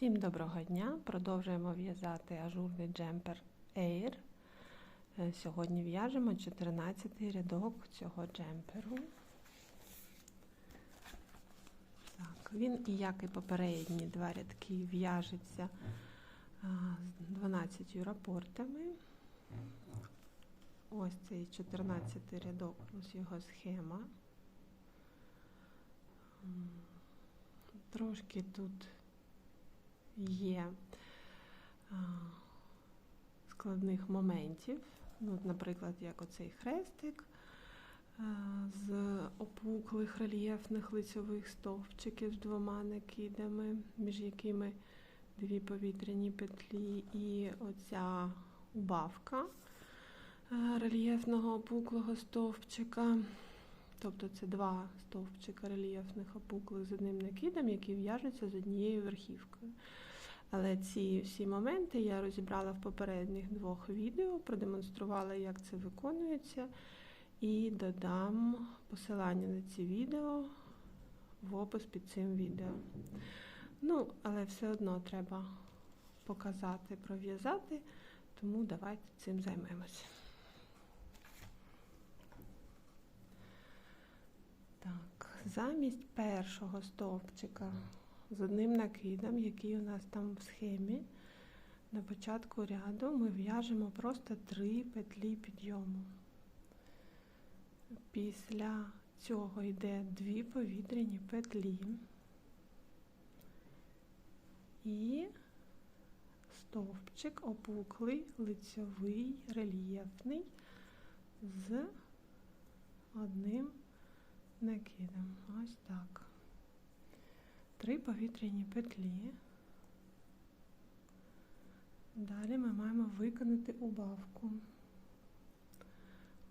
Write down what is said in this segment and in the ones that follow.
Всім доброго дня! Продовжуємо в'язати ажурний джемпер Air. Е, Сьогодні в'яжемо 14 рядок цього джемперу. Так, Він, і як і попередні два рядки, в'яжеться з 12 рапортами. Ось цей 14 рядок, ось його схема. Трошки тут є складних моментів. Ну, Наприклад, як оцей хрестик з опуклих рельєфних лицьових стовпчиків з двома накидами, між якими дві повітряні петлі, і оця убавка рельєфного опуклого стовпчика. Тобто це два стовпчика рельєфних опуклих з одним накидом, які в'яжуться з однією верхівкою. Але ці всі моменти я розібрала в попередніх двох відео, продемонструвала, як це виконується, і додам посилання на ці відео в опис під цим відео. Ну, але все одно треба показати, пров'язати, тому давайте цим займемося. Так, замість першого стовпчика з одним накидом, який у нас там в схемі, на початку ряду ми в'яжемо просто три петлі підйому. Після цього йде дві повітряні петлі і стовпчик опуклий, лицьовий, рельєфний з одним накидом. Ось так. Три повітряні петлі. Далі ми маємо виконати убавку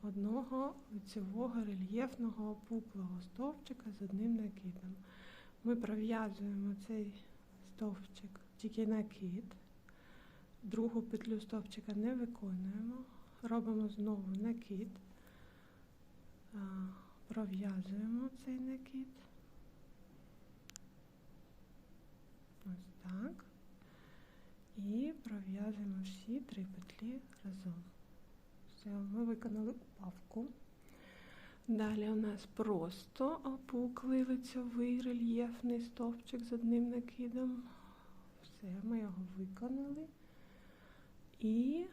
одного лицевого рельєфного опуклого стовпчика з одним накидом. Ми пров'язуємо цей стовпчик, тільки накид, другу петлю стовпчика не виконуємо, робимо знову накид пров'язуємо цей накид. Ось так. І пров'язуємо всі три петлі разом. Все, ми виконали упавку. Далі у нас просто опуклий лицьовий рельєфний стовпчик з одним накидом. Все, ми його виконали. І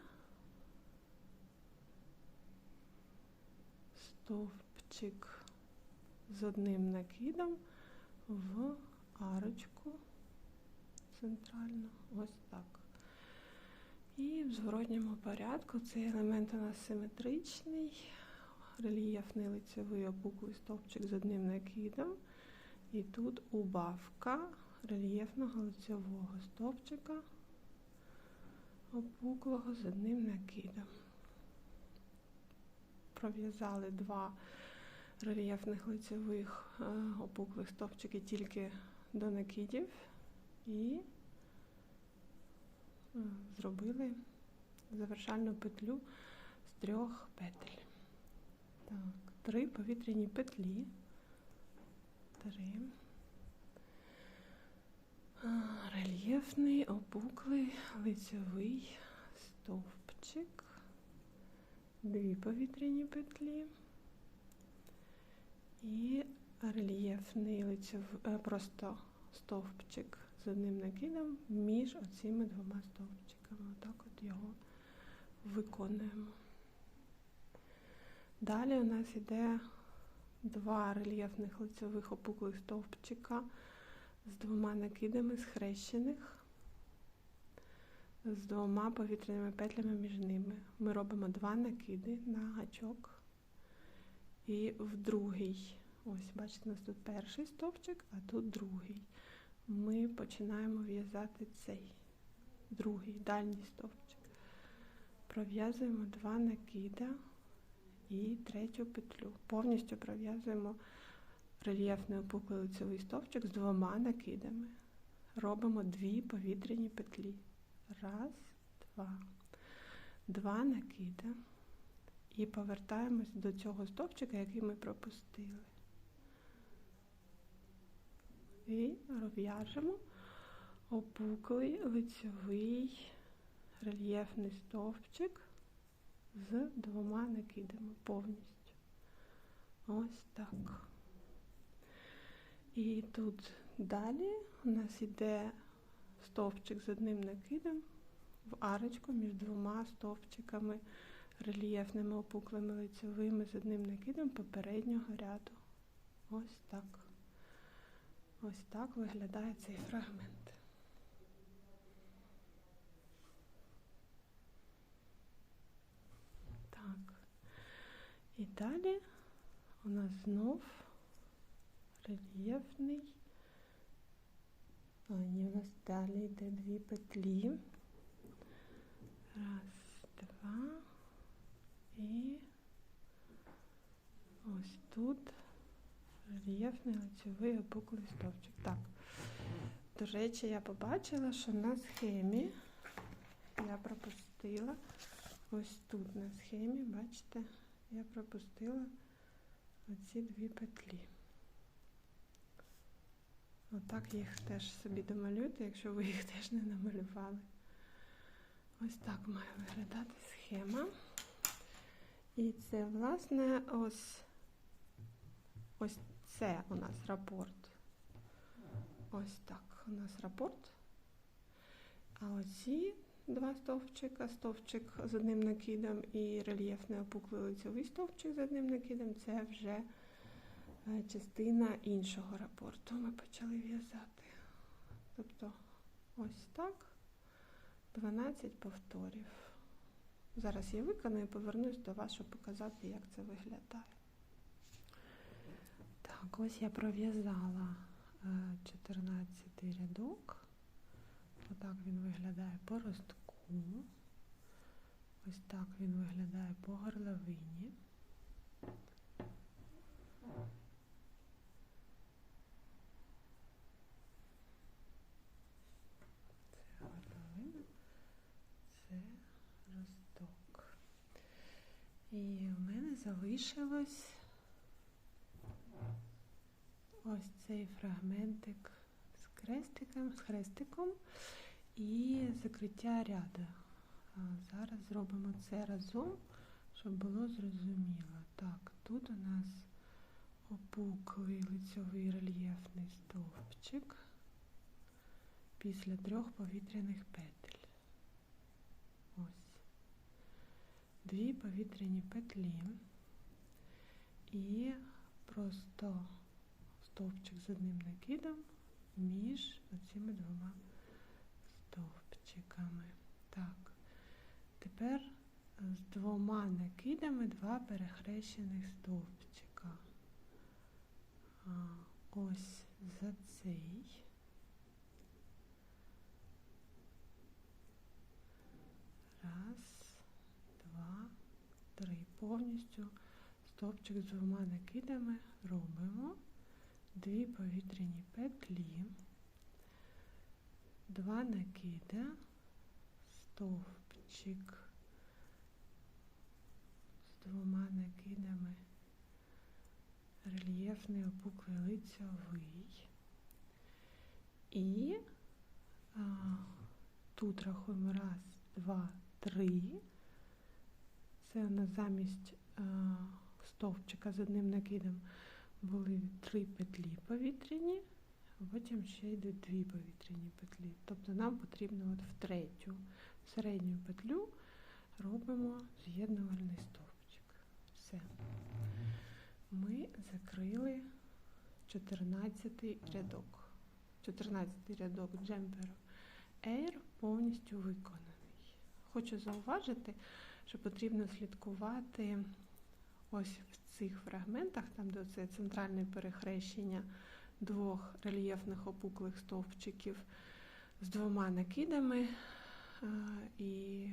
стовпчик з одним накидом в арочку центральну, ось так. І в зворотньому порядку цей елемент у нас симетричний, рельєфний лицевий опуклий стовпчик з одним накидом. І тут убавка рельєфного лицевого стовпчика опуклого з одним накидом. Пров'язали два рельєфних лицевих е, опуклих стовпчиків тільки до накидів і е, зробили завершальну петлю з трьох петель. Так, Три повітряні петлі. Три. Рельєфний, опуклий, лицевий стовпчик, дві повітряні петлі і рельєфний лицев, е, просто стовпчик з одним накидом між оцими двома стовпчиками. Отак от його виконуємо. Далі у нас йде два рельєфних лицевих опуклих стовпчика з двома накидами схрещених, з двома повітряними петлями між ними. Ми робимо два накиди на гачок. І в другий, ось, бачите, у нас тут перший стовпчик, а тут другий. Ми починаємо в'язати цей другий дальній стовпчик. Пров'язуємо два накида і третю петлю. Повністю пров'язуємо рельєфний опуклий лицевий стовпчик з двома накидами. Робимо дві повітряні петлі. Раз, два. Два накида. І повертаємось до цього стовпчика, який ми пропустили. І в'яжемо опуклий лицьовий рельєфний стовпчик з двома накидами повністю. Ось так. І тут далі у нас йде стовпчик з одним накидом в арочку між двома стовпчиками рельєфними опуклими лицьовими з одним накидом попереднього ряду. Ось так. Ось так виглядає цей фрагмент. Так. І далі у нас знов рельєфний. А, ні, у нас далі йде дві петлі. Раз, два. І ось тут рельєфний лицьовий опуклий стовпчик. Так. До речі, я побачила, що на схемі я пропустила ось тут на схемі, бачите, я пропустила оці дві петлі. Отак їх теж собі домалюйте, якщо ви їх теж не намалювали. Ось так має виглядати схема. І це, власне, ось ось це у нас рапорт. Ось так у нас рапорт. А оці два стовпчика, стовпчик з одним накидом і рельєфний опуклий лицьовий стовпчик з одним накидом це вже частина іншого рапорту. Ми почали в'язати. Тобто ось так 12 повторів. Зараз я виконую і повернусь до вас, щоб показати, як це виглядає. Так, ось я пров'язала 14 рядок. Отак він виглядає по ростку. Ось так він виглядає по горловині. Це горловина, це росток. І в мене залишилось ось цей фрагментик з крестиком, з хрестиком і закриття ряду. Зараз зробимо це разом, щоб було зрозуміло. Так, тут у нас опуклий лицьовий рельєфний стовпчик після трьох повітряних петель. Ось. Дві повітряні петлі і просто стовпчик з одним накидом між оцими двома стовпчиками. Так, тепер з двома накидами два перехрещених стовпчика. Ось за цей. Раз, два, три. Повністю стовпчик з двома накидами робимо дві повітряні петлі, два накида, стовпчик з двома накидами, рельєфний опуклий лицьовий. І а, тут рахуємо раз, два, три. Це у нас замість а, стовпчика з одним накидом були три петлі повітряні, а потім ще йдуть дві повітряні петлі. Тобто нам потрібно от в третю середню петлю робимо з'єднувальний стовпчик. Все. Ми закрили 14 рядок. 14 рядок джемперу Air повністю виконаний. Хочу зауважити, що потрібно слідкувати ось в цих фрагментах, там де це центральне перехрещення двох рельєфних опуклих стовпчиків з двома накидами. І,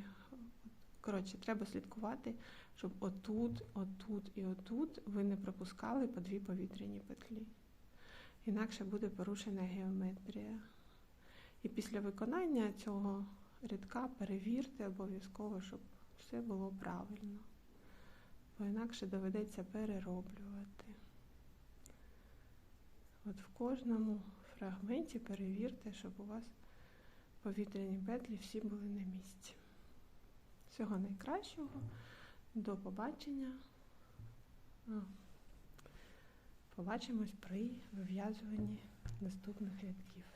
коротше, треба слідкувати, щоб отут, отут і отут ви не пропускали по дві повітряні петлі. Інакше буде порушена геометрія. І після виконання цього рядка перевірте обов'язково, щоб все було правильно бо інакше доведеться перероблювати. От в кожному фрагменті перевірте, щоб у вас повітряні петлі всі були на місці. Всього найкращого. До побачення. Побачимось при вив'язуванні наступних рядків.